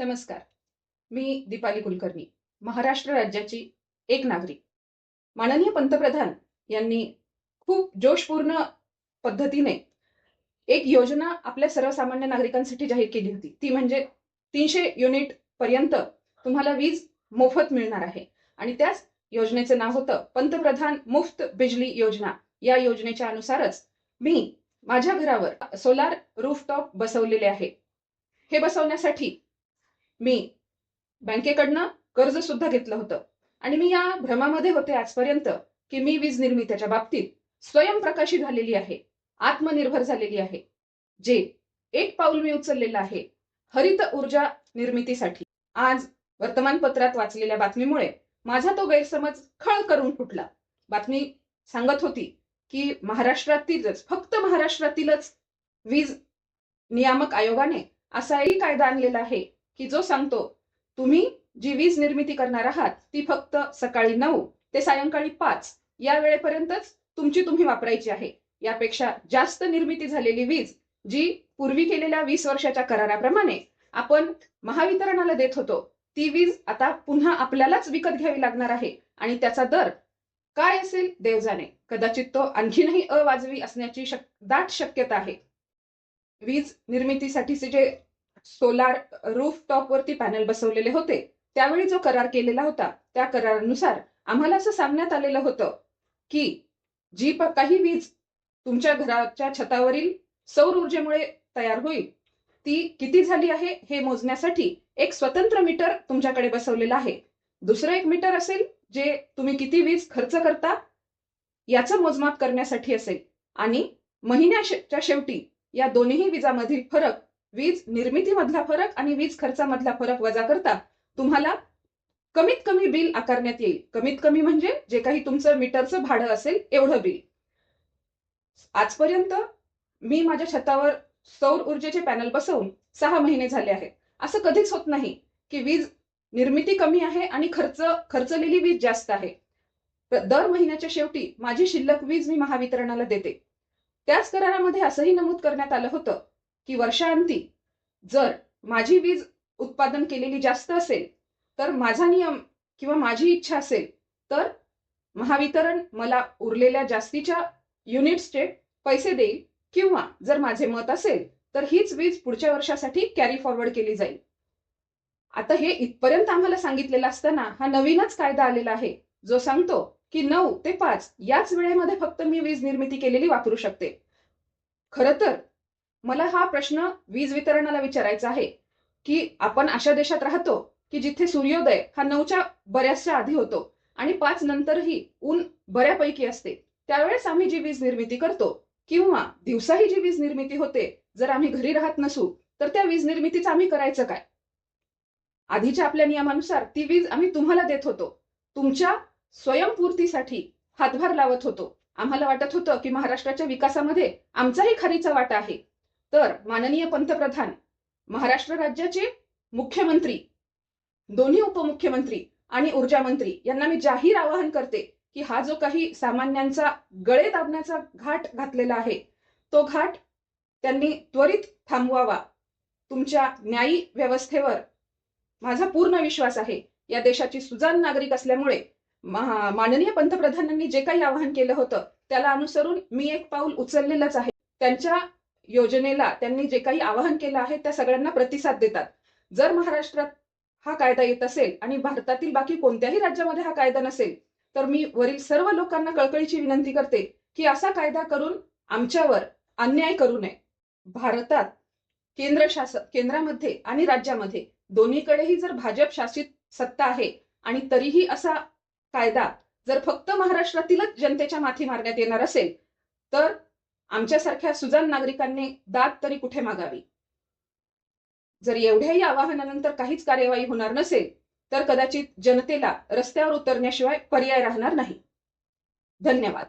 नमस्कार. मी दीपाली कुलकर्णी महाराष्ट्र राज्याची एक नागरिक. माननीय पंतप्रधान यांनी खूप जोशपूर्ण पद्धतीने एक योजना आपल्या सर्वसामान्य नागरिकांसाठी जाहीर केली होती. ती म्हणजे तीनशे युनिट पर्यंत तुम्हाला वीज मोफत मिळणार आहे. आणि त्याच योजनेचं नाव होतं पंतप्रधान मुफ्त बिजली योजना. या योजनेच्या अनुसारच मी माझ्या घरावर सोलार रूफटॉप बसवलेले आहे. हे बसवण्यासाठी मी बँकेकडनं कर्ज सुद्धा घेतलं होतं. आणि मी या भ्रमामध्ये होते आजपर्यंत की मी वीज निर्मितीच्या बाबतीत स्वयंप्रकाशी झालेली आहे आत्मनिर्भर झालेली आहे जे एक पाऊल मी उचललेलं आहे हरित ऊर्जा निर्मितीसाठी. आज वर्तमानपत्रात वाचलेल्या बातमीमुळे माझा तो गैरसमज खळ करून फुटला. बातमी सांगत होती की महाराष्ट्रातीलच फक्त महाराष्ट्रातीलच वीज नियामक आयोगाने असाही कायदा आणलेला आहे की जो सांगतो तुम्ही जी वीज निर्मिती करणार आहात ती फक्त सकाळी नऊ ते सायंकाळी पाच या वेळेपर्यंतच तुमची तुम्ही वापरायची आहे. यापेक्षा जास्त निर्मिती झालेली वीज जी पूर्वी केलेल्या वीस वर्षाच्या कराराप्रमाणे आपण महावितरणाला देत होतो ती वीज आता पुन्हा आपल्यालाच विकत घ्यावी लागणार आहे आणि त्याचा दर काय असेल देव जाणे कदाचित तो आणखीनही अवाजवी असण्याची शक दाट शक्यता आहे. वीज निर्मितीसाठीचे जे सोलार रूफ टॉपवरती पॅनल बसवलेले होते. त्यावेळी जो करार केलेला होता त्या करारानुसार आम्हाला असं सांगण्यात आलेलं होतं की जी प- काही वीज तुमच्या घराच्या छतावरील सौर ऊर्जेमुळे तयार होईल ती किती झाली आहे हे मोजण्यासाठी एक स्वतंत्र मीटर तुमच्याकडे बसवलेलं आहे. दुसरं एक मीटर असेल जे तुम्ही किती वीज खर्च करता याचं मोजमाप करण्यासाठी असेल. आणि महिन्याच्या शेवटी या दोन्ही विजामधील फरक वीज निर्मितीमधला फरक आणि वीज खर्चामधला फरक वजा करता तुम्हाला कमीत कमी बिल आकारण्यात येईल. कमीत कमी म्हणजे जे काही तुमचं मीटरचं भाडं असेल एवढं बिल. आजपर्यंत मी माझ्या छतावर सौर ऊर्जेचे पॅनल बसवून सहा महिने झाले आहेत. असं कधीच होत नाही की वीज निर्मिती कमी आहे आणि खर्च खर्चलेली वीज जास्त आहे. दर महिन्याच्या शेवटी माझी शिल्लक वीज मी महावितरणाला देते. त्याच करारामध्ये असंही नमूद करण्यात आलं होतं की वर्षांती जर माझी वीज उत्पादन केलेली जास्त असेल तर माझा नियम किंवा माझी इच्छा असेल तर महावितरण मला उरलेल्या जास्तीच्या युनिट्सचे पैसे देईल किंवा जर माझे मत असेल तर हीच वीज पुढच्या वर्षासाठी कॅरी फॉरवर्ड केली जाईल. आता हे इथपर्यंत आम्हाला सांगितलेलं असताना हा नवीनच कायदा आलेला आहे जो सांगतो की नऊ ते पाच याच वेळेमध्ये फक्त मी वीज निर्मिती केलेली वापरू शकते. खर तर मला हा प्रश्न वीज वितरणाला विचारायचा आहे की आपण अशा देशात राहतो की जिथे सूर्योदय हा नऊच्या बऱ्याचशा आधी होतो आणि पाच नंतरही ऊन बऱ्यापैकी असते. त्यावेळेस आम्ही जी वीज निर्मिती करतो किंवा दिवसाही जी वीज निर्मिती होते जर आम्ही घरी राहत नसू तर त्या वीज निर्मितीचं आम्ही करायचं काय? आधीच्या आपल्या नियमानुसार ती वीज आम्ही तुम्हाला देत होतो. तुमच्या स्वयंपूर्तीसाठी हातभार लावत होतो. आम्हाला वाटत होतं की महाराष्ट्राच्या विकासामध्ये आमचाही खरीचा वाटा आहे. तर माननीय पंतप्रधान महाराष्ट्र राज्याचे मुख्यमंत्री दोन्ही उपमुख्यमंत्री आणि ऊर्जा मंत्री यांना मी जाहीर आवाहन करते की हा जो काही सामान्यांचा गळे दाबण्याचा घाट घातलेला आहे तो घाट त्यांनी त्वरित थांबवावा. तुमच्या न्यायी व्यवस्थेवर माझा पूर्ण विश्वास आहे. या देशाची सुजाण नागरिक असल्यामुळे माननीय पंतप्रधानांनी जे काही आवाहन केलं होतं त्याला अनुसरून मी एक पाऊल उचललेलंच आहे. त्यांच्या योजनेला त्यांनी जे काही आवाहन केलं आहे त्या सगळ्यांना प्रतिसाद देतात. जर महाराष्ट्रात हा कायदा येत असेल आणि भारतातील बाकी कोणत्याही राज्यामध्ये हा कायदा नसेल तर मी वरील सर्व लोकांना कळकळीची विनंती करते की असा कायदा करून आमच्यावर अन्याय करू नये. भारतात केंद्र शासन केंद्रामध्ये आणि राज्यामध्ये दोन्हीकडेही जर भाजप शासित सत्ता आहे आणि तरीही असा कायदा जर फक्त महाराष्ट्रातीलच जनतेच्या माथी मारण्यात येणार असेल तर आमच्यासारख्या सुजाण नागरिकांनी दाद तरी कुठे मागावी? जर एवढ्याही आवाहनानंतर काहीच कार्यवाही होणार नसेल तर कदाचित जनतेला रस्त्यावर उतरण्याशिवाय पर्याय राहणार नाही. धन्यवाद.